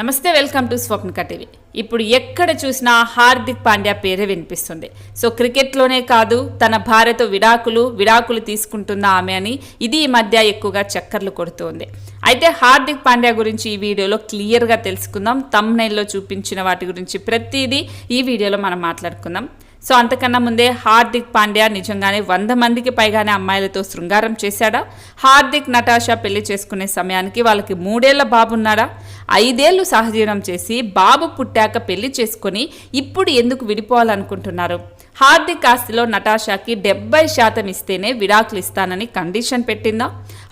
నమస్తే welcome to Swapna TV. ఇప్పుడు ఎక్కడ చూసినా హార్దిక్ పాండ్యా పేరే వినిపిస్తుంది. సో క్రికెట్లోనే కాదు తన భార్యతో విడాకులు విడాకులు తీసుకుంటున్న ఆమె అని ఇది ఈ మధ్య ఎక్కువగా చక్కర్లు కొడుతుంది. అయితే హార్దిక్ పాండ్యా గురించి ఈ వీడియోలో క్లియర్గా తెలుసుకుందాం. తమ్నైల్లో చూపించిన వాటి గురించి ప్రతిదీ ఈ వీడియోలో మనం మాట్లాడుకుందాం. సో అంతకన్నా ముందే హార్దిక్ పాండ్యా నిజంగానే వంద మందికి పైగానే అమ్మాయిలతో శృంగారం చేశాడా? హార్దిక్ నటాషా పెళ్ళి చేసుకునే సమయానికి వాళ్ళకి మూడేళ్ళ బాబు ఉన్నాడా ఐదేళ్ళు సహజీవనం చేసి బాబు పుట్టాక పెళ్ళి చేసుకొని ఇప్పుడు ఎందుకు విడిపోవాలనుకుంటున్నారు? హార్దిక్ ఆస్తిలో నటాషాకి డెబ్బై శాతం ఇస్తేనే విడాకులు ఇస్తానని కండిషన్ పెట్టిందా?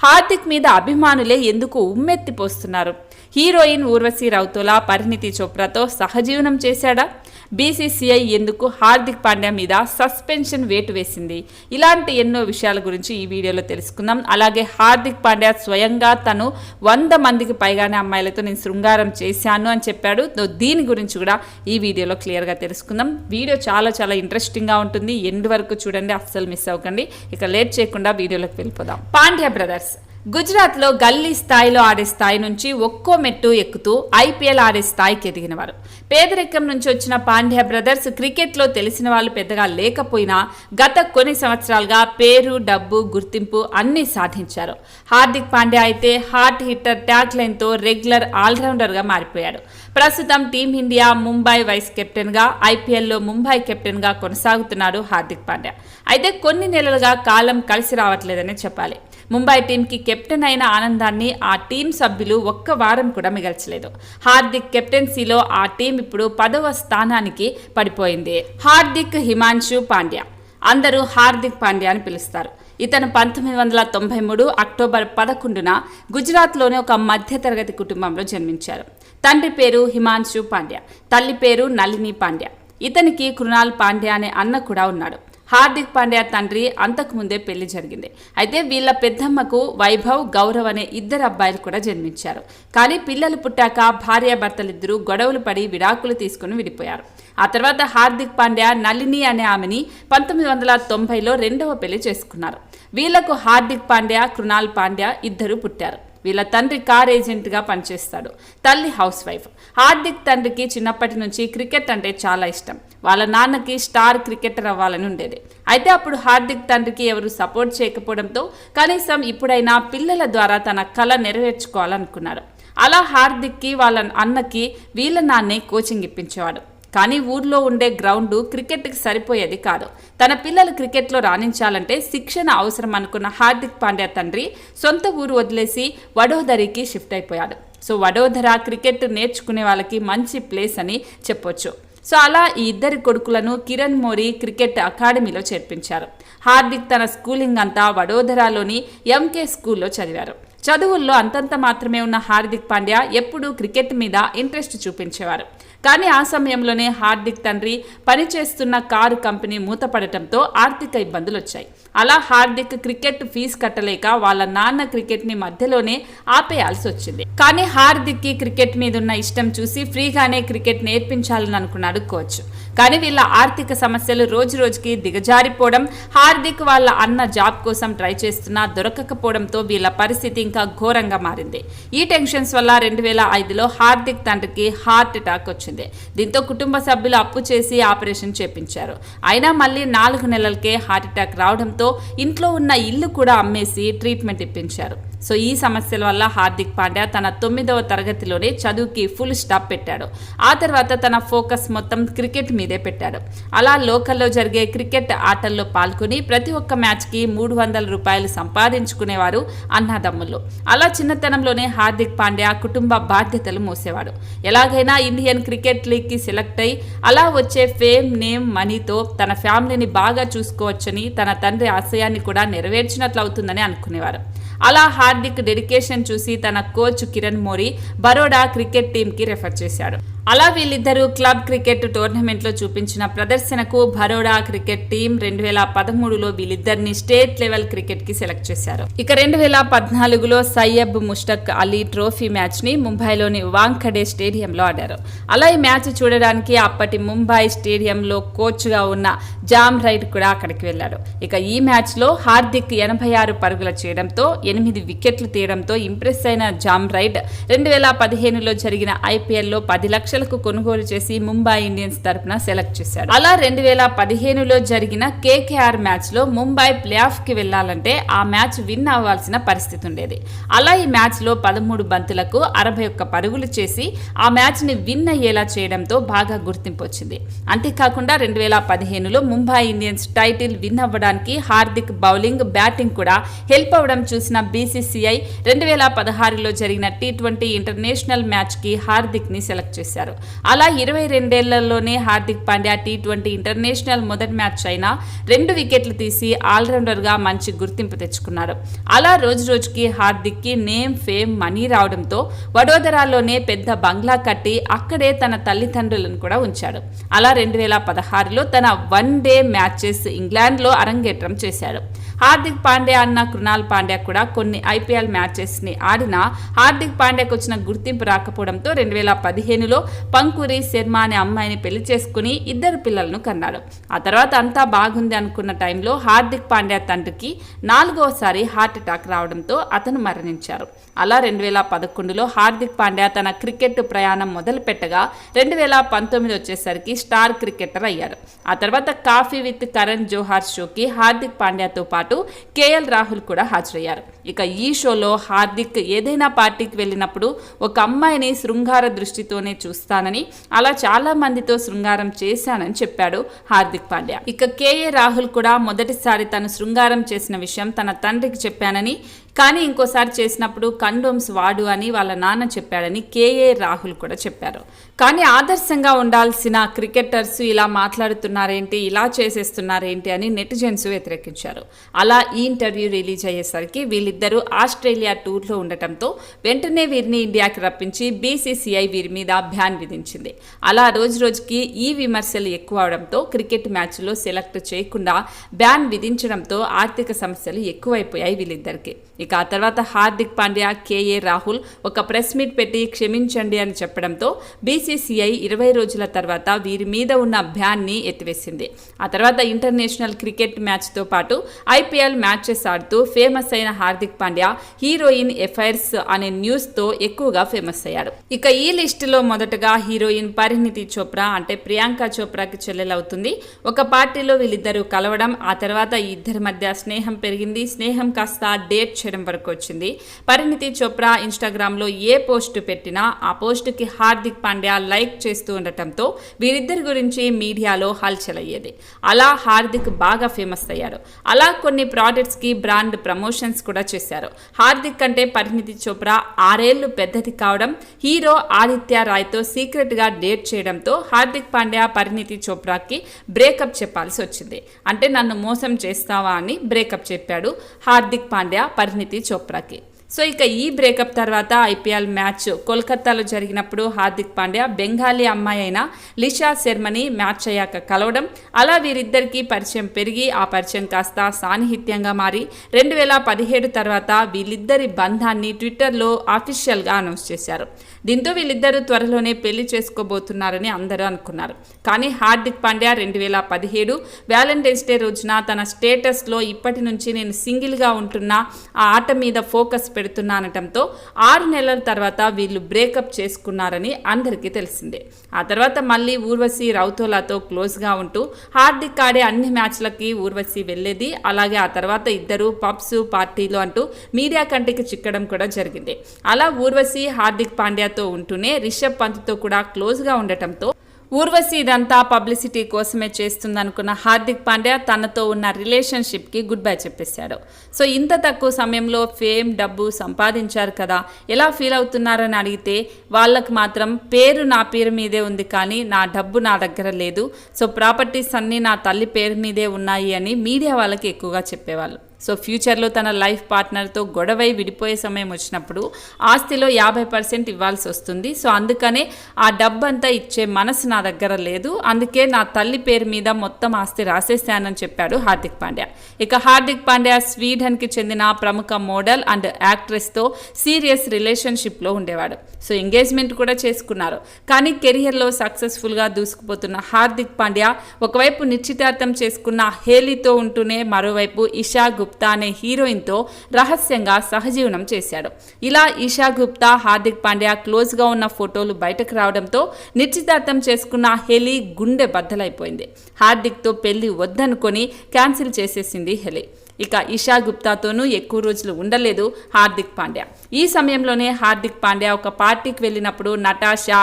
హార్దిక్ మీద అభిమానులే ఎందుకు ఉమ్మెత్తిపోస్తున్నారు? హీరోయిన్ ఊర్వశి రౌతోలా పరిణితి చోప్రాతో సహజీవనం చేశాడా? బీసీసీఐ ఎందుకు హార్దిక్ పాండ్యా మీద సస్పెన్షన్ వేటు వేసింది? ఇలాంటి ఎన్నో విషయాల గురించి ఈ వీడియోలో తెలుసుకుందాం. అలాగే హార్దిక్ పాండ్యా స్వయంగా తను వంద మందికి పైగానే అమ్మాయిలతో నేను శృంగారం చేశాను అని చెప్పాడు. దీని గురించి కూడా ఈ వీడియోలో క్లియర్గా తెలుసుకుందాం. వీడియో చాలా చాలా ఇంట్రెస్టింగ్గా ఉంటుంది. ఎండ్ వరకు చూడండి అస్సలు మిస్ అవ్వకండి. ఇక లేట్ చేయకుండా వీడియోలోకి వెళ్ళిపోదాం. పాండ్యా బ్రదర్స్ గుజరాత్లో గల్లీ స్థాయిలో ఆడే స్థాయి నుంచి ఒక్కో మెట్టు ఎక్కుతూ ఐపీఎల్ ఆడే స్థాయికి ఎదిగినవారు. పేదరికం నుంచి వచ్చిన పాండ్యా బ్రదర్స్ క్రికెట్లో తెలిసిన వాళ్ళు పెద్దగా లేకపోయినా గత కొన్ని సంవత్సరాలుగా పేరు డబ్బు గుర్తింపు అన్నీ సాధించారు. హార్దిక్ పాండ్యా అయితే హార్ట్ హిట్టర్ ట్యాగ్ లైన్తో రెగ్యులర్ ఆల్రౌండర్గా మారిపోయాడు. ప్రస్తుతం టీమిండియా ముంబై వైస్ కెప్టెన్గా ఐపీఎల్లో ముంబై కెప్టెన్గా కొనసాగుతున్నాడు హార్దిక్ పాండ్యా. అయితే కొన్ని నెలలుగా కాలం కలిసి రావట్లేదనే చెప్పాలి. ముంబై టీంకి కెప్టెన్ అయిన ఆనందాన్ని ఆ టీం సభ్యులు ఒక్క వారం కూడా మిగల్చలేదు. హార్దిక్ కెప్టెన్సీలో ఆ టీం ఇప్పుడు పదవ స్థానానికి పడిపోయింది. హార్దిక్ హిమాంశు పాండ్యా. అందరూ హార్దిక్ పాండ్యా అని పిలుస్తారు. ఇతను పంతొమ్మిది వందల తొంభై మూడు అక్టోబర్ పదకొండున గుజరాత్లోని ఒక మధ్యతరగతి కుటుంబంలో జన్మించారు. తండ్రి పేరు హిమాంశు పాండ్యా. తల్లి పేరు నళిని పాండ్యా. ఇతనికి కృణాల్ పాండ్యా అనే అన్న కూడా ఉన్నాడు. హార్దిక్ పాండ్యా తండ్రి అంతకుముందే పెళ్ళి జరిగింది. అయితే వీళ్ళ పెద్దమ్మకు వైభవ్ గౌరవ్ అనే ఇద్దరు అబ్బాయిలు కూడా జన్మించారు. కానీ పిల్లలు పుట్టాక భార్యాభర్తలిద్దరూ గొడవలు పడి విడాకులు తీసుకుని విడిపోయారు. ఆ తర్వాత హార్దిక్ పాండ్యా నళిని అనే ఆమెని పంతొమ్మిది వందల తొంభైలో రెండవ పెళ్ళి చేసుకున్నారు. వీళ్ళకు హార్దిక్ పాండ్యా కృణాల్ పాండ్యా ఇద్దరు పుట్టారు. వీళ్ళ తండ్రి కార్ ఏజెంట్గా పనిచేస్తాడు. తల్లి హౌస్ వైఫ్ హార్దిక్ తండ్రికి చిన్నప్పటి నుంచి క్రికెట్ అంటే చాలా ఇష్టం. వాళ్ళ నాన్నకి స్టార్ క్రికెటర్ అవ్వాలని ఉండేది. అయితే అప్పుడు హార్దిక్ తండ్రికి ఎవరు సపోర్ట్ చేయకపోవడంతో కనీసం ఇప్పుడైనా పిల్లల ద్వారా తన కళ నెరవేర్చుకోవాలనుకున్నాడు అలా హార్దిక్కి వాళ్ళ అన్నకి వీళ్ళ నాన్నే కోచింగ్ ఇప్పించేవాడు. కానీ ఊర్లో ఉండే గ్రౌండ్ క్రికెట్కి సరిపోయేది కాదు. తన పిల్లలు క్రికెట్లో రాణించాలంటే శిక్షణ అవసరం అనుకున్న హార్దిక్ పాండ్యా తండ్రి సొంత ఊరు వదిలేసి వడోదరికి షిఫ్ట్ అయిపోయాడు. సో వడోదర క్రికెట్ నేర్చుకునే వాళ్ళకి మంచి ప్లేస్ అని చెప్పొచ్చు. సో అలా ఈ ఇద్దరి కొడుకులను కిరణ్ మోరీ క్రికెట్ అకాడమీలో చేర్పించారు. హార్దిక్ తన స్కూలింగ్ అంతా వడోదరాలోని ఎంకే స్కూల్లో చదివారు. చదువుల్లో అంతంత మాత్రమే ఉన్న హార్దిక్ పాండ్యా ఎప్పుడూ క్రికెట్ మీద ఇంట్రెస్ట్ చూపించేవారు. కానీ ఆ సమయంలోనే హార్దిక్ తండ్రి పనిచేస్తున్న కారు కంపెనీ మూతపడటంతో ఆర్థిక ఇబ్బందులు వచ్చాయి అలా హార్దిక్ క్రికెట్ ఫీజు కట్టలేక వాళ్ళ నాన్న క్రికెట్ని మధ్యలోనే ఆపేయాల్సి వచ్చింది. కానీ హార్దిక్కి క్రికెట్ మీద ఉన్న ఇష్టం చూసి ఫ్రీగానే క్రికెట్ నేర్పించాలని అనుకున్నాడు కోచ్. కానీ వీళ్ళ ఆర్థిక సమస్యలు రోజు రోజుకి దిగజారిపోవడం హార్దిక్ వాళ్ళ అన్న జాబ్ కోసం ట్రై చేస్తున్నా దొరకకపోవడంతో వీళ్ళ పరిస్థితి ఇంకా ఘోరంగా మారింది. ఈ టెన్షన్స్ వల్ల రెండు వేల ఐదులో హార్దిక్ తండ్రికి హార్ట్ అటాక్ వచ్చింది. దీంతో కుటుంబ సభ్యులు అప్పు చేసి ఆపరేషన్ చేపించారు. అయినా మళ్ళీ నాలుగు నెలలకే హార్ట్ అటాక్ రావడంతో ఇంట్లో ఉన్న ఇల్లు కూడా అమ్మేసి ట్రీట్మెంట్ ఇప్పించారు. సో ఈ సమస్యల వల్ల హార్దిక్ పాండ్యా తన తొమ్మిదవ తరగతిలోనే చదువుకి ఫుల్ స్టాప్ పెట్టాడు. ఆ తర్వాత తన ఫోకస్ మొత్తం క్రికెట్ మీదే పెట్టాడు. అలా లోకల్లో జరిగే క్రికెట్ ఆటల్లో పాల్గొని ప్రతి ఒక్క మ్యాచ్కి మూడు వందల రూపాయలు సంపాదించుకునేవారు అన్నదమ్ములు. అలా చిన్నతనంలోనే హార్దిక్ పాండ్యా కుటుంబ బాధ్యతలు మోసేవాడు. ఎలాగైనా ఇండియన్ క్రికెట్ లీగ్కి సెలెక్ట్ అయి అలా వచ్చే ఫేమ్ నేమ్ మనీతో తన ఫ్యామిలీని బాగా చూసుకోవచ్చని తన తండ్రి ఆశయాన్ని కూడా నెరవేర్చినట్లు అవుతుందని అనుకునేవారు. అలా హార్దిక్ డెడికేషన్ చూసి తన కోచ్ కిరణ్ మోరీ బరోడా క్రికెట్ టీంకి రెఫర్ చేశాడు. అలా వీళ్ళిద్దరూ క్లబ్ క్రికెట్ టోర్నమెంట్లో చూపించిన ప్రదర్శనకు బరోడా క్రికెట్ టీం రెండు వేల పదమూడులో వీళ్ళిద్దరిని స్టేట్ లెవెల్ క్రికెట్కి సెలెక్ట్ చేశారు. ఇక రెండు వేల పద్నాలుగులో సయ్యబ్ ముష్టక్ అలీ ట్రోఫీ మ్యాచ్ని ముంబైలోని వాంఖడే స్టేడియంలో ఆడారు. అలా ఈ మ్యాచ్ చూడడానికి అప్పటి ముంబై స్టేడియంలో కోచ్గా ఉన్న జామ్ రైడ్ కూడా అక్కడికి వెళ్ళాడు ఇక ఈ మ్యాచ్లో హార్దిక్ ఎనభై ఆరు పరుగుల చేయడంతో ఎనిమిది వికెట్లు తీయడంతో ఇంప్రెస్ అయిన జామ్ రైడ్ రెండు వేల పదిహేనులో జరిగిన ఐపీఎల్లో పది లక్షలకు కొనుగోలు చేసి ముంబై ఇండియన్స్ తరపున సెలెక్ట్ చేశాడు. అలా రెండు వేల పదిహేనులో జరిగిన కేకేఆర్ మ్యాచ్లో ముంబై ప్లే ఆఫ్కి వెళ్ళాలంటే ఆ మ్యాచ్ విన్ అవ్వాల్సిన పరిస్థితి ఉండేది. అలా ఈ మ్యాచ్లో పదమూడు బంతులకు అరవై ఒక్క పరుగులు చేసి ఆ మ్యాచ్ని విన్ అయ్యేలా చేయడంతో బాగా గుర్తింపు వచ్చింది. అంతేకాకుండా రెండు వేల పదిహేనులో ముంబై ఇండియన్స్ టైటిల్ విన్ అవ్వడానికి హార్దిక్ బౌలింగ్ బ్యాటింగ్ కూడా హెల్ప్ అవ్వడం చూసిన బీసీసీఐ రెండు వేల పదహారులో జరిగిన టీ ట్వంటీ ఇంటర్నేషనల్ మ్యాచ్కి హార్దిక్ని సెలెక్ట్ చేశారు. అలా ఇరవై రెండేళ్ళలోనే Hardik Pandya T twenty international మొదటి మ్యాచ్ అయినా రెండు వికెట్లు తీసి ఆల్రౌండర్గా మంచి గుర్తింపు తెచ్చుకున్నారు. అలా రోజు రోజుకి హార్దిక్కి నేమ్ ఫేమ్ మనీ రావడంతో వడోదరాలోనే పెద్ద బంగ్లా కట్టి అక్కడే తన తల్లిదండ్రులను కూడా ఉంచాడు. అలా రెండు వేల పదహారులో తన వన్ డే మ్యాచెస్ ఇంగ్లాండ్లో అరంగేట్రం చేశాడు. హార్దిక్ పాండ్యా అన్న కృణాల్ పాండ్యా కూడా కొన్ని ఐపీఎల్ మ్యాచెస్ని ఆడినా హార్దిక్ పాండ్యాకు వచ్చిన గుర్తింపు రాకపోవడంతో రెండు వేల పదిహేనులో పంకురి శర్మ అనే అమ్మాయిని పెళ్ళి చేసుకుని ఇద్దరు పిల్లలను కన్నాడు ఆ తర్వాత అంతా బాగుంది అనుకున్న టైంలో హార్దిక్ పాండ్యా తండ్రికి నాలుగోసారి హార్ట్ అటాక్ రావడంతో అతను మరణించారు. అలా రెండు వేల పదకొండులో హార్దిక్ పాండ్యా తన క్రికెట్ ప్రయాణం మొదలు పెట్టగా రెండు వేల పంతొమ్మిది వచ్చేసరికి స్టార్ క్రికెటర్ అయ్యారు. ఆ తర్వాత కాఫీ విత్ కరణ్ జోహార్ షోకి హార్దిక్ పాండ్యాతో పాటు కేఎల్ రాహుల్ కూడా హాజరయ్యారు. ఇక ఈ షోలో హార్దిక్ ఏదైనా పార్టీకి వెళ్ళినప్పుడు ఒక అమ్మాయిని శృంగార దృష్టితోనే చూస్తానని అలా చాలా మందితో శృంగారం చేశానని చెప్పాడు హార్దిక్ పాండ్యా. ఇక కేఏ రాహుల్ కూడా మొదటిసారి తను శృంగారం చేసిన విషయం తన తండ్రికి చెప్పానని కానీ ఇంకోసారి చేసినప్పుడు కండోమ్స్ వాడు అని వాళ్ళ నాన్న చెప్పాడని కేఏ రాహుల్ కూడా చెప్పారు. కానీ ఆదర్శంగా ఉండాల్సిన క్రికెటర్స్ ఇలా మాట్లాడుతున్నారేంటి ఇలా చేసేస్తున్నారేంటి అని నెటిజన్స్ వ్యతిరేకించారు. అలా ఈ ఇంటర్వ్యూ రిలీజ్ అయ్యేసరికి వీళ్ళిద్దరూ ఆస్ట్రేలియా టూర్లో ఉండటంతో వెంటనే వీరిని ఇండియాకి రప్పించి బీసీసీఐ వీరి మీద బ్యాన్ విధించింది. అలా రోజు రోజుకి ఈ విమర్శలు ఎక్కువ అవడంతో క్రికెట్ మ్యాచ్లో సెలెక్ట్ చేయకుండా బ్యాన్ విధించడంతో ఆర్థిక సమస్యలు ఎక్కువైపోయాయి వీళ్ళిద్దరికి. ఇక ఆ తర్వాత హార్దిక్ పాండ్యా కేఏ రాహుల్ ఒక ప్రెస్ మీట్ పెట్టి క్షమించండి అని చెప్పడంతో బీసీసీఐ ఇరవై రోజుల తర్వాత వీరి మీద ఉన్న బ్యాన్ని ఎత్తివేసింది. ఆ తర్వాత ఇంటర్నేషనల్ క్రికెట్ మ్యాచ్తో పాటు ఐపీఎల్ మ్యాచెస్ ఆడుతూ ఫేమస్ అయిన హార్దిక్ పాండ్యా హీరోయిన్ ఎఫైర్స్ అనే న్యూస్తో ఎక్కువగా ఫేమస్ అయ్యాడు. ఇక ఈ లిస్టులో మొదటగా హీరోయిన్ పరిణితి చోప్రా అంటే ప్రియాంక చోప్రాకి చెల్లెలవుతుంది. ఒక పార్టీలో వీళ్ళిద్దరూ కలవడం ఆ తర్వాత ఈ ఇద్దరి మధ్య స్నేహం పెరిగింది. స్నేహం కాస్త డేట్ చేయడం వరకు వచ్చింది. పరిణితి చోప్రా ఇన్స్టాగ్రామ్లో ఏ పోస్ట్ పెట్టినా ఆ పోస్టుకి హార్దిక్ పాండ్యా లైక్ చేస్తూ ఉండటంతో వీరిద్దరి గురించి మీడియాలో హల్చల్ అయ్యేది అలా హార్దిక్ బాగా ఫేమస్ అయ్యారు. అలా కొన్ని ప్రాడక్ట్స్కి బ్రాండ్ ప్రమోషన్స్ కూడా చేశారు. హార్దిక్ కంటే పరిణితి చోప్రా ఆరేళ్ళు పెద్దది కావడం హీరో ఆదిత్య రాయ్తో సీక్రెట్గా డేట్ చేయడంతో హార్దిక్ పాండ్యా పరిణితి చోప్రాకి బ్రేకప్ చెప్పాల్సి వచ్చింది. అంటే నన్ను మోసం చేస్తావా అని బ్రేకప్ చెప్పాడు హార్దిక్ పాండ్యా పరిణితి చోప్రాకి సో ఇక ఈ బ్రేకప్ తర్వాత ఐపీఎల్ మ్యాచ్ కోల్కతాలో జరిగినప్పుడు హార్దిక్ పాండ్యా బెంగాలీ అమ్మాయి అయిన లిషా శర్మని మ్యాచ్ అయ్యాక కలవడం అలా వీరిద్దరికీ పరిచయం పెరిగి ఆ పరిచయం కాస్త సాన్నిహిత్యంగా మారి రెండు వేల పదిహేడు తర్వాత వీళ్ళిద్దరి బంధాన్ని ట్విట్టర్లో అఫీషియల్గా అనౌన్స్ చేశారు. దీంతో వీళ్ళిద్దరూ త్వరలోనే పెళ్ళి చేసుకోబోతున్నారని అందరూ అనుకున్నారు. కానీ హార్దిక్ పాండ్యా రెండు వేల పదిహేడు వ్యాలంటైన్స్ డే రోజున తన స్టేటస్లో ఇప్పటి నుంచి నేను సింగిల్గా ఉంటున్నా ఆ ఆట మీద ఫోకస్ పెడుతున్నానటంతో ఆరు నెలల తర్వాత వీళ్ళు బ్రేకప్ చేసుకున్నారని అందరికీ తెలిసిందే. ఆ తర్వాత మళ్ళీ ఊర్వశి రౌతోలాతో క్లోజ్గా ఉంటూ హార్దిక్ ఆడే అన్ని మ్యాచ్లకి ఊర్వశి వెళ్ళేది. అలాగే ఆ తర్వాత ఇద్దరు పబ్స్ పార్టీలు అంటూ మీడియా కంటికి చిక్కడం కూడా జరిగింది. అలా ఊర్వశి హార్దిక్ పాండ్యాతో ఉంటూనే రిషబ్ పంత్తో కూడా క్లోజ్గా ఉండటంతో ఊర్వశి ఇదంతా పబ్లిసిటీ కోసమే చేస్తుందనుకున్న హార్దిక్ పాండ్యా తనతో ఉన్న రిలేషన్షిప్కి గుడ్ బై చెప్పేశాడు. సో ఇంత తక్కువ సమయంలో ఫేమ్ డబ్బు సంపాదించారు కదా ఎలా ఫీల్ అవుతున్నారని అడిగితే వాళ్ళకి మాత్రం పేరు నా పేరు మీదే ఉంది కానీ నా డబ్బు నా దగ్గర లేదు. సో ప్రాపర్టీస్ అన్నీ నా తల్లి పేరు మీదే ఉన్నాయి అని మీడియా వాళ్ళకి ఎక్కువగా చెప్పేవాళ్ళు. సో ఫ్యూచర్లో తన లైఫ్ పార్ట్నర్తో గొడవై విడిపోయే సమయం వచ్చినప్పుడు ఆస్తిలో యాభై పర్సెంట్ ఇవ్వాల్సి వస్తుంది. సో అందుకనే ఆ డబ్బంతా ఇచ్చే మనసు నా దగ్గర లేదు. అందుకే నా తల్లి పేరు మీద మొత్తం ఆస్తి రాసేసానని చెప్పాడు హార్దిక్ పాండ్యా. ఇక హార్దిక్ పాండ్యా స్వీడన్కి చెందిన ప్రముఖ మోడల్ అండ్ యాక్ట్రెస్తో సీరియస్ రిలేషన్షిప్లో ఉండేవాడు. సో ఎంగేజ్మెంట్ కూడా చేసుకున్నారు. కానీ కెరియర్లో సక్సెస్ఫుల్గా దూసుకుపోతున్న హార్దిక్ పాండ్యా ఒకవైపు నిశ్చితార్థం చేసుకున్న హేలీతో ఉంటూనే మరోవైపు ఇషా గుప్తా అనే హీరోయిన్తో రహస్యంగా సహజీవనం చేశాడు. ఇలా ఈషా గుప్తా హార్దిక్ పాండ్యా క్లోజ్గా ఉన్న ఫోటోలు బయటకు రావడంతో నిశ్చితార్థం చేసుకున్న హెలీ గుండె బద్దలైపోయింది. హార్దిక్తో పెళ్ళి వద్దనుకొని క్యాన్సిల్ చేసేసింది హెలీ. ఇక ఇషా గుప్తాతోనూ ఎక్కువ రోజులు ఉండలేదు హార్దిక్ పాండ్యా. ఈ సమయంలోనే హార్దిక్ పాండ్యా ఒక పార్టీకి వెళ్ళినప్పుడు నటాషా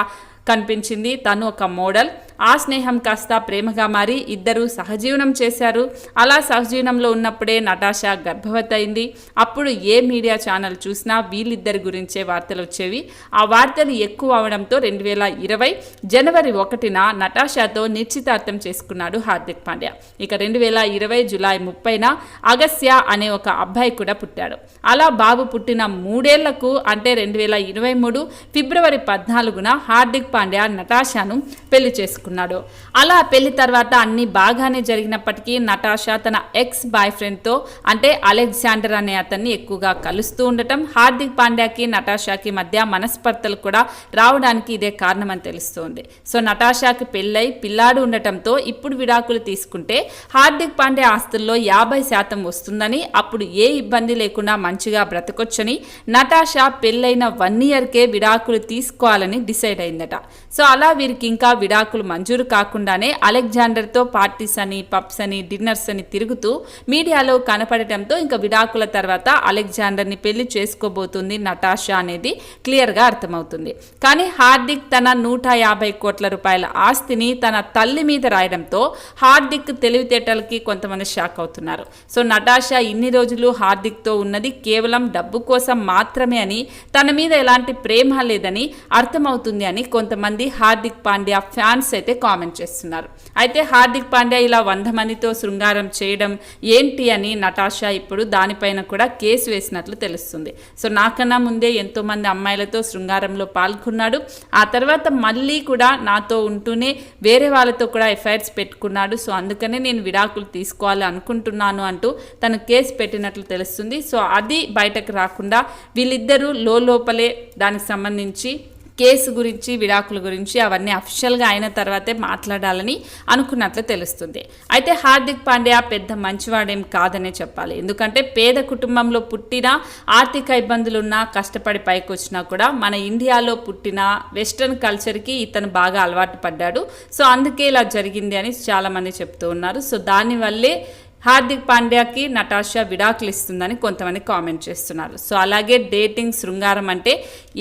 కనిపించింది. తను ఒక మోడల్. ఆ స్నేహం కాస్త ప్రేమగా మారి ఇద్దరూ సహజీవనం చేశారు. అలా సహజీవనంలో ఉన్నప్పుడే నటాషా గర్భవతయింది. అప్పుడు ఏ మీడియా ఛానల్ చూసినా వీళ్ళిద్దరి గురించే వార్తలు వచ్చేవి. ఆ వార్తలు ఎక్కువ అవడంతో రెండు వేల ఇరవై జనవరి ఒకటిన నటాషాతో నిశ్చితార్థం చేసుకున్నాడు హార్దిక్ పాండ్యా. ఇక రెండు వేల ఇరవై జులై ముప్పైన అగస్య అనే ఒక అబ్బాయి కూడా పుట్టాడు. అలా బాబు పుట్టిన మూడేళ్ళకు అంటే రెండు వేల ఇరవై మూడు ఫిబ్రవరి పద్నాలుగున హార్దిక్ పాండ్యా నటాషాను పెళ్ళి చేసుకున్నాడు. అలా పెళ్ళి తర్వాత అన్ని బాగానే జరిగినప్పటికీ నటాషా తన ఎక్స్ బాయ్ ఫ్రెండ్తో అంటే అలెగ్జాండర్ అనే అతన్ని ఎక్కువగా కలుస్తూ ఉండటం హార్దిక్ పాండ్యాకి నటాషాకి మధ్య మనస్పర్ధలు కూడా రావడానికి ఇదే కారణమని తెలుస్తోంది. సో నటాషాకి పెళ్ళై పిల్లాడు ఉండటంతో ఇప్పుడు విడాకులు తీసుకుంటే హార్దిక్ పాండ్యా ఆస్తుల్లో యాభై శాతం వస్తుందని అప్పుడు ఏ ఇబ్బంది లేకుండా మంచిగా బ్రతకొచ్చని నటాషా పెళ్ళైన వన్ ఇయర్కే విడాకులు తీసుకోవాలని డిసైడ్ అయిందట. సో అలా వీరికి ఇంకా విడాకులు మంజూరు కాకుండానే అలెగ్జాండర్తో పార్టీస్ అని పబ్స్ అని డిన్నర్స్ అని తిరుగుతూ మీడియాలో కనపడటంతో ఇంకా విడాకుల తర్వాత అలెగ్జాండర్ని పెళ్ళి చేసుకోబోతుంది నటాషా అనేది క్లియర్గా అర్థమవుతుంది. కానీ హార్దిక్ తన నూట యాభై కోట్ల రూపాయల ఆస్తిని తన తల్లి మీద రాయడంతో హార్దిక్ తెలివితేటలకి కొంతమంది షాక్ అవుతున్నారు. సో నటాషా ఇన్ని రోజులు హార్దిక్తో ఉన్నది కేవలం డబ్బు కోసం మాత్రమే అని తన మీద ఎలాంటి ప్రేమ లేదని అర్థమవుతుంది అని కొంతమంది హార్దిక్ పాండ్యా ఫ్యాన్స్ అయితే కామెంట్ చేస్తున్నారు. అయితే హార్దిక్ పాండ్యా ఇలా వంద మందితో శృంగారం చేయడం ఏంటి అని నటాషా ఇప్పుడు దానిపైన కూడా కేసు వేసినట్లు తెలుస్తుంది. సో నాకన్నా ముందే ఎంతోమంది అమ్మాయిలతో శృంగారంలో పాల్గొన్నాడు. ఆ తర్వాత మళ్ళీ కూడా నాతో ఉంటూనే వేరే వాళ్ళతో కూడా ఎఫ్ఐఆర్స్ పెట్టుకున్నాడు. సో అందుకనే నేను విడాకులు తీసుకోవాలి అనుకుంటున్నాను అంటూ తను కేసు పెట్టినట్లు తెలుస్తుంది. సో అది బయటకు రాకుండా వీళ్ళిద్దరూ లోపలే దానికి సంబంధించి కేసు గురించి విడాకుల గురించి అవన్నీ అఫిషియల్గా అయిన తర్వాతే మాట్లాడాలని అనుకున్నట్లు తెలుస్తుంది. అయితే హార్దిక్ పాండ్యా పెద్ద మంచివాడేం కాదనే చెప్పాలి. ఎందుకంటే పేద కుటుంబంలో పుట్టిన ఆర్థిక ఇబ్బందులున్నా కష్టపడి పైకి వచ్చినా కూడా మన ఇండియాలో పుట్టిన వెస్ట్రన్ కల్చర్కి ఇతను బాగా అలవాటు పడ్డాడు. సో అందుకే ఇలా జరిగింది అని చాలామంది చెప్తూ ఉన్నారు. సో దానివల్లే హార్దిక్ పాండ్యాకి నటాషా విడాకులు ఇస్తుందని కొంతమంది కామెంట్ చేస్తున్నారు. సో అలాగే డేటింగ్ శృంగారం అంటే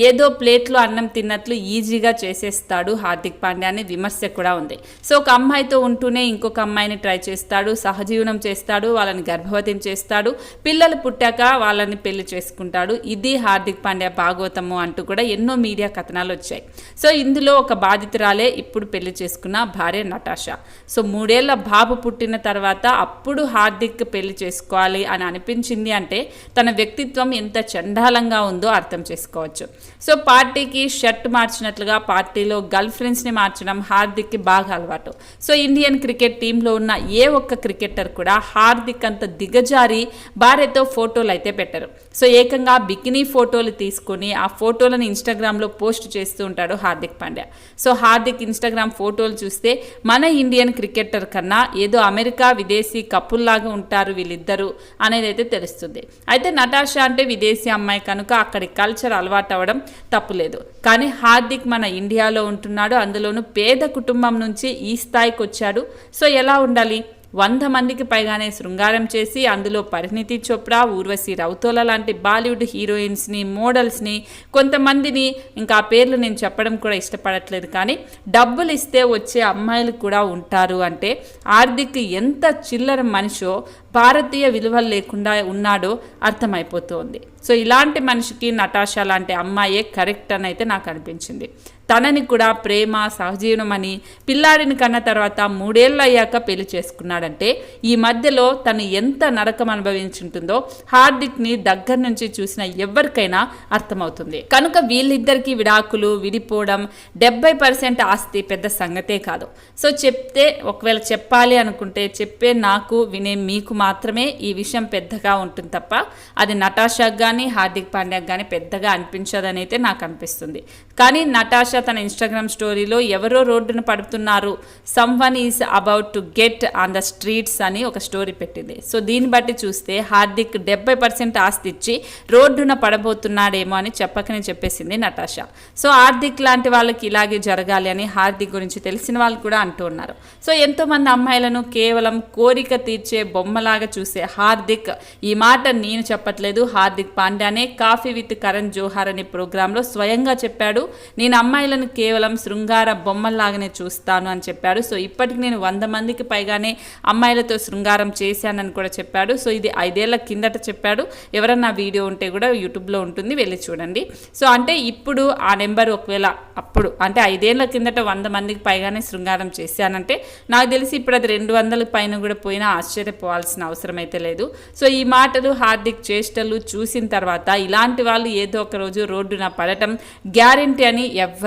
ఏదో ప్లేట్లో అన్నం తిన్నట్లు ఈజీగా చేసేస్తాడు హార్దిక్ పాండ్యా అనే విమర్శ కూడా ఉంది. సో ఒక అమ్మాయితో ఉంటూనే ఇంకొక అమ్మాయిని ట్రై చేస్తాడు సహజీవనం చేస్తాడు వాళ్ళని గర్భవతిని చేస్తాడు పిల్లలు పుట్టాక వాళ్ళని పెళ్ళి చేసుకుంటాడు. ఇది హార్దిక్ పాండ్యా భాగవతము అంటూ కూడా ఎన్నో మీడియా కథనాలు వచ్చాయి. సో ఇందులో ఒక బాధితురాలే ఇప్పుడు పెళ్ళి చేసుకున్న భార్య నటాషా. సో మూడేళ్ళ బాబు పుట్టిన తర్వాత అప్పుడు హార్దిక్ పెళ్ళి చేసుకోవాలి అని అనిపించింది అంటే తన వ్యక్తిత్వం ఎంత చండాలంగా ఉందో అర్థం చేసుకోవచ్చు. సో పార్టీకి షర్ట్ మార్చినట్లుగా పార్టీలో గర్ల్ ఫ్రెండ్స్ని మార్చడం హార్దిక్కి బాగా అలవాటు. సో ఇండియన్ క్రికెట్ టీంలో ఉన్న ఏ ఒక్క క్రికెటర్ కూడా హార్దిక్ అంత దిగజారి భార్యతో ఫోటోలు అయితే పెట్టరు. సో ఏకంగా బికినీ ఫోటోలు తీసుకొని ఆ ఫోటోలను ఇన్స్టాగ్రామ్లో పోస్ట్ చేస్తూ ఉంటాడు హార్దిక్ పాండ్యా. సో హార్దిక్ ఇన్స్టాగ్రామ్ ఫోటోలు చూస్తే మన ఇండియన్ క్రికెటర్ కన్నా ఏదో అమెరికా విదేశీ లాగా ఉంటారు వీళ్ళిద్దరూ అనేది అయితే తెలుస్తుంది. అయితే నటాషా అంటే విదేశీ అమ్మాయి కనుక అక్కడి కల్చర్ అలవాటు అవ్వడం తప్పులేదు. కానీ హార్దిక్ మన ఇండియాలో ఉంటున్నాడు. అందులోనూ పేద కుటుంబం నుంచి ఈ స్థాయికి వచ్చాడు. సో ఎలా ఉండాలి? వంద మందికి పైగానే శృంగారం చేసి అందులో పరిణితి చోప్రా ఊర్వశి రౌతోల లాంటి బాలీవుడ్ హీరోయిన్స్ని మోడల్స్ని కొంతమందిని ఇంకా ఆ పేర్లు నేను చెప్పడం కూడా ఇష్టపడట్లేదు. కానీ డబ్బులు ఇస్తే వచ్చే అమ్మాయిలు కూడా ఉంటారు. అంటే ఆర్థిక్ ఎంత చిల్లర మనిషో భారతీయ విలువలు లేకుండా ఉన్నాడో అర్థమైపోతుంది. సో ఇలాంటి మనిషికి నటాషా లాంటి అమ్మాయే కరెక్ట్ అని అయితే నాకు అనిపించింది. తనని కూడా ప్రేమ సహజీవనం అని పిల్లాడిని కన్న తర్వాత మూడేళ్ళు అయ్యాక పెళ్ళి చేసుకున్నాడంటే ఈ మధ్యలో తను ఎంత నరకం అనుభవించుంటుందో హార్దిక్ని దగ్గర నుంచి చూసిన ఎవరికైనా అర్థమవుతుంది. కనుక వీళ్ళిద్దరికీ విడాకులు విడిపోవడం డెబ్బై పర్సెంట్ ఆస్తి పెద్ద సంగతే కాదు. సో చెప్తే ఒకవేళ చెప్పాలి అనుకుంటే చెప్పే నాకు వినే మీకు మాత్రమే ఈ విషయం పెద్దగా ఉంటుంది తప్ప అది నటాషాకు కానీ హార్దిక్ పాండ్యాకు కానీ పెద్దగా అనిపించదని అయితే నాకు అనిపిస్తుంది. కానీ నటాష తన ఇన్స్టాగ్రామ్ స్టోరీలో ఎవరో రోడ్డును పడుతున్నారు. Someone is about to get on the streets అని ఒక స్టోరీ పెట్టింది. సో దీన్ని బట్టి చూస్తే హార్దిక్ డెబ్బై పర్సెంట్ ఆస్తి ఇచ్చి రోడ్డున పడబోతున్నాడేమో అని చెప్పకనే చెప్పేసింది నటాషా. సో హార్దిక్ లాంటి వాళ్ళకి ఇలాగే జరగాలి అని హార్దిక్ గురించి తెలిసిన వాళ్ళు కూడా అంటూ ఉన్నారు. సో ఎంతోమంది అమ్మాయిలను కేవలం కోరిక తీర్చే బొమ్మలాగా చూసే హార్దిక్ ఈ మాట నేను చెప్పట్లేదు. హార్దిక్ పాండ్యానే కాఫీ విత్ కరణ్ జోహార్ అనే ప్రోగ్రాంలో స్వయంగా చెప్పాడు. నేను అమ్మాయిలను కేవలం శృంగార బొమ్మల్లాగానే చూస్తాను అని చెప్పాడు. సో ఇప్పటికి నేను వంద మందికి పైగానే అమ్మాయిలతో శృంగారం చేశానని కూడా చెప్పాడు. సో ఇది ఐదేళ్ళ కిందట చెప్పాడు. ఎవరన్నా వీడియో ఉంటే కూడా యూట్యూబ్లో ఉంటుంది వెళ్ళి చూడండి. సో అంటే ఇప్పుడు ఆ నెంబర్ ఒకవేళ అప్పుడు అంటే ఐదేళ్ళ కిందట వంద మందికి పైగానే శృంగారం చేశానంటే నాకు తెలిసి ఇప్పుడు అది రెండు వందల పైన కూడా పోయినా ఆశ్చర్యపోవాల్సిన అవసరం అయితే లేదు. సో ఈ మాటలు హార్దిక్ చేష్టలు చూసిన తర్వాత ఇలాంటి వాళ్ళు ఏదో ఒక రోజు రోడ్డున పడటం గ్యారంటీ అని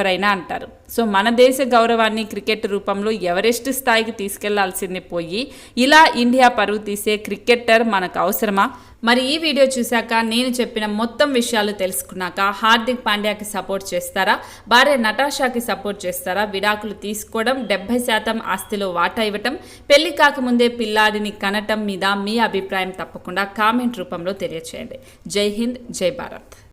ఎవరైనా అంటారు. సో మన దేశ గౌరవాన్ని క్రికెట్ రూపంలో ఎవరెస్ట్ స్థాయికి తీసుకెళ్ళాల్సింది పోయి ఇలా ఇండియా పరువు తీసే క్రికెటర్ మనకు అవసరమా? మరి ఈ వీడియో చూశాక నేను చెప్పిన మొత్తం విషయాలు తెలుసుకున్నాక హార్దిక్ పాండ్యాకి సపోర్ట్ చేస్తారా? భార్య నటాషాకి సపోర్ట్ చేస్తారా? విడాకులు తీసుకోవడం డెబ్బై శాతం ఆస్తిలో వాటా ఇవ్వటం పెళ్ళి కాకముందే పిల్లాడిని కనటం మీద మీ అభిప్రాయం తప్పకుండా కామెంట్ రూపంలో తెలియచేయండి. జై హింద్ జై భారత్.